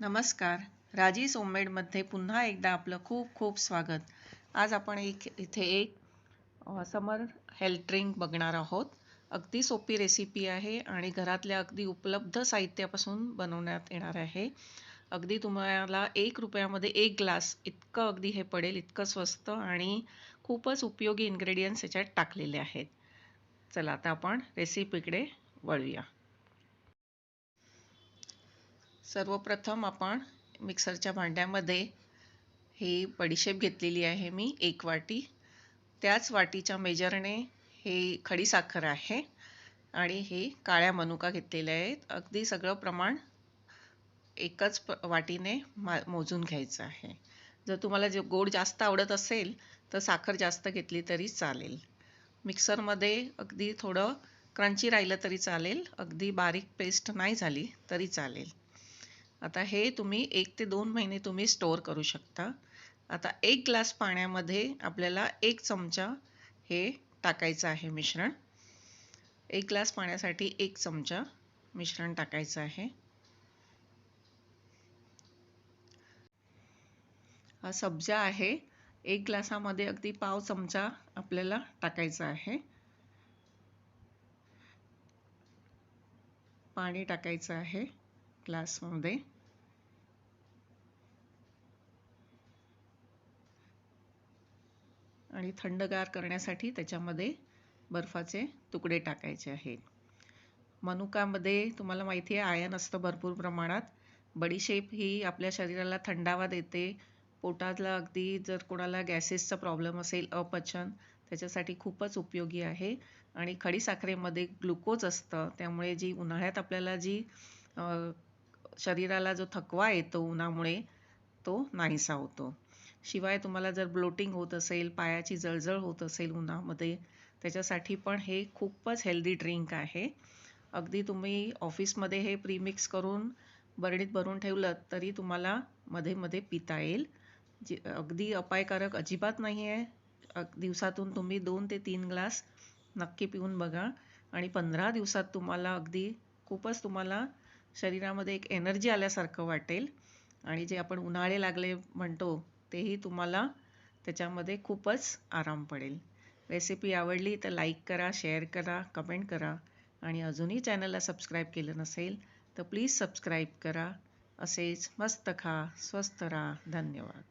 नमस्कार. राजी सोममेडमध्ये पुन्हा एकदा आपलं खूप खूप स्वागत. आज आपण एक इथे एक समर हेल्थ ड्रिंक बघणार आहोत. अगदी सोपी रेसिपी आहे आणि घरातल्या अगदी उपलब्ध साहित्यापासून बनवण्यात येणार आहे. अगदी तुम्हाला एक रुपयामध्ये एक ग्लास इतकं अगदी हे पडेल इतकं स्वस्त आणि खूपच उपयोगी इन्ग्रेडियंट्स याच्यात टाकलेले आहेत. चला आता आपण रेसिपीकडे वळूया. सर्वप्रथम आपण मिक्सरच्या भांड्यामध्ये ही बडीशेप घेतलेली आहे मी एक वाटी. त्याच वाटीच्या मेजरने हे खडीसाखर आहे आणि हे काळ्या मनुका घेतलेल्या आहेत. अगदी सगळं प्रमाण एकच वाटीने मा मोजून घ्यायचं आहे. जर तुम्हाला जे गोड जास्त आवडत असेल तर साखर जास्त घेतली तरी चालेल. मिक्सरमध्ये अगदी थोडं क्रंची राहिलं तरी चालेल. अगदी बारीक पेस्ट नाही झाली तरी चालेल. आता हे तुम्ही एक ते दोन महिने तुम्ही स्टोअर करू शकता. आता एक ग्लास पाण्यामध्ये आपल्याला एक चमचा हे टाकायचं आहे मिश्रण. एक ग्लास पाण्यासाठी एक चमचा मिश्रण टाकायचं आहे. हा सब्जा आहे. एक ग्लासामध्ये अगदी पाव चमचा आपल्याला टाकायचा आहे. पाणी टाकायचं आहे ग्लासमध्ये आणि थंडगार करण्यासाठी त्याच्यामध्ये बर्फाचे तुकडे टाकायचे आहेत. मनुकामध्ये तुम्हाला माहिती आहे आयन असतं भरपूर प्रमाणात. बडीशेप ही आपल्या शरीराला थंडावा देते. पोटातला अगदी जर कोणाला गॅसेसचा प्रॉब्लेम असेल अपचन त्याच्यासाठी खूपच उपयोगी आहे. आणि खडीसाखरेमध्ये ग्लुकोज असतं त्यामुळे जी उन्हाळ्यात आपल्याला जी शरीराला जो थकवा येतो उन्हामुळे तो नाहीसा होतो. शिवाय तुम्हाला जर ब्लोटिंग होत असेल पायाची जळजळ होत असेल उन्हामध्ये त्याच्यासाठी पण हे खूपच हेल्दी ड्रिंक आहे. अगदी तुम्ही ऑफिसमध्ये हे प्रीमिक्स करून बरणीत भरून ठेवलं तरी तुम्हाला मध्ये मध्ये पिता येईल. जे अगदी अपायकारक अजिबात नाही आहे. दिवसातून तुम्ही दोन ते तीन ग्लास नक्की पिऊन बघा आणि पंधरा दिवसात तुम्हाला अगदी खूपच तुम्हाला शरीरामध्ये एक एनर्जी आल्यासारखं वाटेल. आणि जे आपण उन्हाळे लागले म्हणतो तेही तुम्हाला त्याच्यामध्ये खूपच आराम पडेल. रेसिपी आवडली तर लाईक करा शेअर करा कमेंट करा आणि अजूनही चॅनलला सबस्क्राईब केलं नसेल तर प्लीज सबस्क्राईब करा. असेच मस्त खा स्वस्त राहा. धन्यवाद.